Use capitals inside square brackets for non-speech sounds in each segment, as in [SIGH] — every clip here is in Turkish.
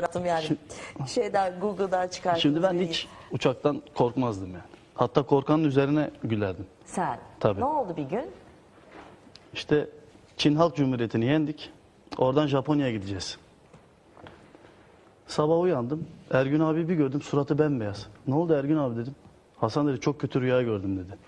Yaptım yani. Şeyden Google'dan çıkarttım. Şimdi ben hiç uçaktan korkmazdım yani. Hatta korkanın üzerine gülerdim. Sen. Tabii. Ne oldu bir gün? İşte Çin Halk Cumhuriyeti'ni yendik. Oradan Japonya'ya gideceğiz. Sabah uyandım. Ergün abi bir gördüm suratı bembeyaz. Ne oldu Ergün abi dedim. Hasan dedi çok kötü rüya gördüm dedi.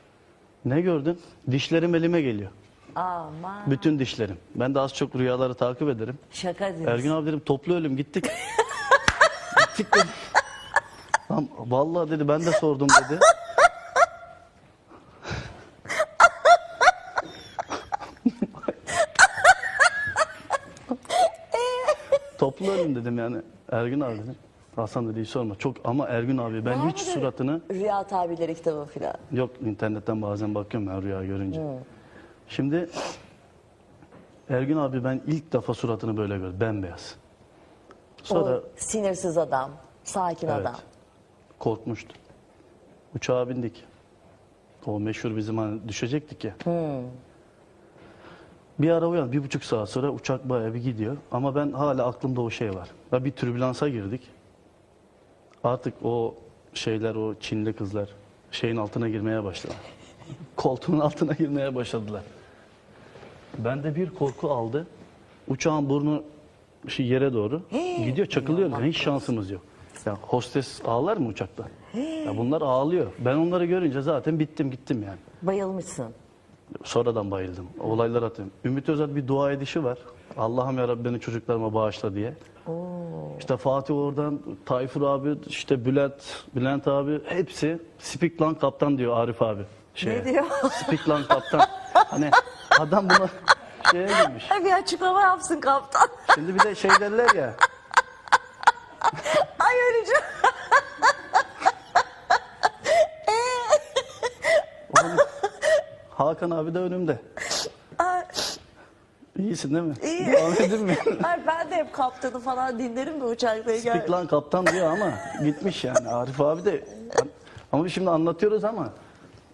Ne gördün? Dişlerim elime geliyor. Aman. Bütün dişlerim. Ben de az çok rüyaları takip ederim. Şaka diyorsun. Ergün abi dedim toplu ölüm gittik. [LAUGHS] gittik dedim. Lan vallahi dedi ben de sordum dedi. toplu ölüm dedim yani. Ergün abi dedim. Hasan dedi hiç sorma. Çok ama Ergün abi ben Var hiç mıdır suratını Rüya tabirleri kitabı filan. Yok internetten bazen bakıyorum ben rüya görünce. Şimdi Ergün abi ben ilk defa suratını böyle gördüm. Bembeyaz. Sonra O sinirsiz adam. Sakin evet, adam. korkmuştu. Uçağa bindik. O meşhur bizim hani düşecektik ya. Bir ara uyan, bir buçuk saat sonra uçak bayağı bir gidiyor. Ama ben hala aklımda o şey var. Ve bir türbülansa girdik. Artık o şeyler, o Çinli kızlar şeyin altına girmeye başladı. Koltuğun altına girmeye başladılar. Bende bir korku aldı. Uçağın burnu şey yere doğru gidiyor, çakılıyor. Yani hiç şansımız yok. Ya hostes ağlar mı uçakta? Ya bunlar ağlıyor. Ben onları görünce zaten bittim gittim yani. Bayılmışsın. Sonradan bayıldım. Olaylar atıyorum. Ümit Özel bir dua edişi var. Allah'ım ya Rabbi beni çocuklarıma bağışla diye. İşte Fatih oradan, Tayfur abi, işte Bülent, Bülent abi hepsi speak lan kaptan diyor Arif abi. Ne diyor? Speak lan kaptan. Hani adam buna şeye girmiş. Bir açıklama yapsın kaptan. Şimdi bir de şey derler ya. Ay öleceğim. oğlum, Hakan abi de önümde. Ay, İyisin değil mi? İyi. Devam edeyim mi? ay ben de hep kaptanı falan dinlerim de uçaktayken. Speak lan kaptan diyor ama gitmiş yani. Arif abi de ama şimdi anlatıyoruz ama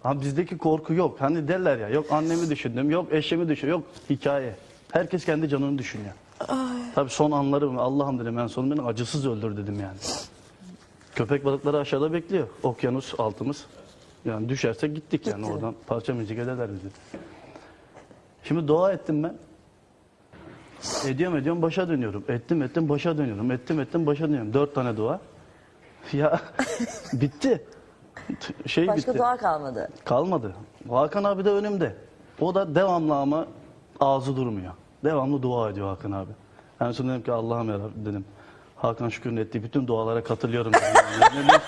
ha bizdeki korku yok. Hani derler ya yok annemi düşündüm, yok eşimi düşündüm, yok hikaye. Herkes kendi canını düşünüyor. Tabii son anlarım Allah'ım dedim en son beni acısız öldür dedim yani. Köpek balıkları aşağıda bekliyor. Okyanus altımız. Yani düşersek gittik yani Gitti. oradan parça müzik ederler bizi. Şimdi dua ettim ben. Ediyorum ediyorum başa dönüyorum. Ettim ettim başa dönüyorum. Ettim ettim başa dönüyorum. Dört tane dua. Ya [LAUGHS] bitti. Şey Başka bitti. dua kalmadı. Kalmadı. Hakan abi de önümde. O da devamlı ama ağzı durmuyor. Devamlı dua ediyor Hakan abi. En son dedim ki Allah'ım ya Rabbi dedim. Hakan Şükür'ün ettiği bütün dualara katılıyorum. dedim. [LAUGHS]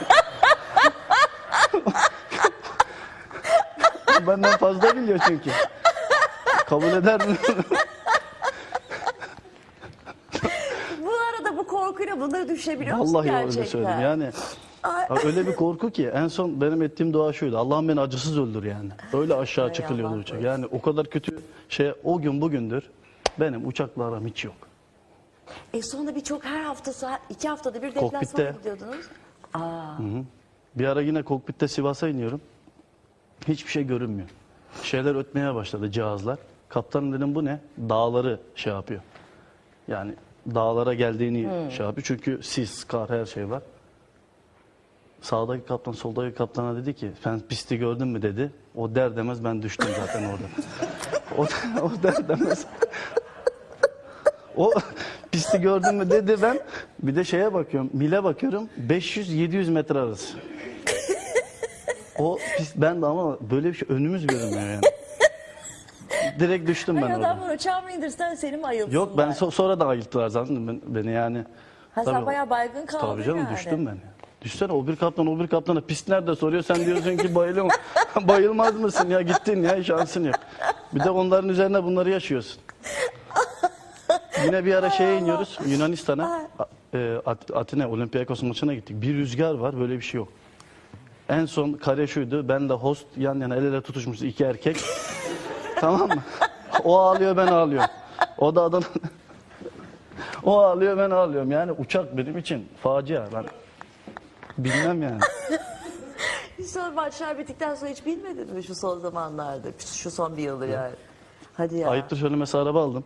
[LAUGHS] Benden fazla biliyor çünkü. Kabul eder mi? Bu arada bu korkuyla bunları düşünebiliyor musun Vallahi gerçekten? öyle söyledim. Yani Öyle bir korku ki en son benim ettiğim dua şuydu. Allah'ım beni acısız öldür yani. Öyle aşağı Hay çıkılıyordu Allah uçak. Yani o kadar kötü şey o gün bugündür benim uçakla aram hiç yok. E sonra birçok her hafta iki haftada bir Kokpitte. deplasmana gidiyordunuz. Aa, Bir ara yine kokpitte Sivas'a iniyorum. Hiçbir şey görünmüyor. Şeyler ötmeye başladı cihazlar. Kaptanım dedim bu ne? Dağları şey yapıyor. Yani dağlara geldiğini şey yapıyor. Çünkü sis, kar her şey var. Sağdaki kaptan soldaki kaptana dedi ki sen pisti gördün mü dedi. O der demez ben düştüm zaten orada. [LAUGHS] o, o der demez. O pisti gördün mü dedi ben. Bir de şeye bakıyorum. Mile bakıyorum. 500-700 metre arası. O pist ben de ama böyle bir şey önümüz görünmüyor yani. Direkt düştüm ben Ay orada. adamlar uçağı mı indirsen seni mi ayıltsınlar? Yok ben so- sonra da ayılttılar zaten ben- beni yani. Ha sen Tabii. bayağı baygın kaldın Tabii canım yani. düştüm ben. Düşsene o bir kaptan o bir kaptana pist nerede soruyor sen diyorsun ki bayılım. [LAUGHS] Bayılmaz mısın ya gittin ya şansın yok. Bir de onların üzerine bunları yaşıyorsun. Yine bir ara şeye iniyoruz Yunanistan'a. E, At- Atina Olympiakos maçına gittik. Bir rüzgar var böyle bir şey yok. En son kare şuydu. Ben de host yan yana el ele tutuşmuşuz iki erkek. [LAUGHS] tamam mı? O ağlıyor ben ağlıyorum. O da adam [LAUGHS] o ağlıyor ben ağlıyorum. Yani uçak benim için facia. Ben bilmem yani. [LAUGHS] Sonra maçlar bittikten sonra hiç bilmedin mi şu son zamanlarda? Şu son bir yıldır yani. Hadi ya. Ayıptır söylemesi araba aldım.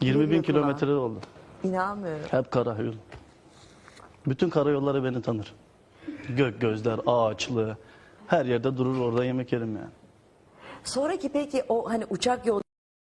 20 bin kilometre oldu. İnanmıyorum. Hep kara yol. Bütün karayolları beni tanır. Gök gözler, ağaçlı. Her yerde durur orada yemek yerim yani. Sonraki peki o hani uçak yolculuğu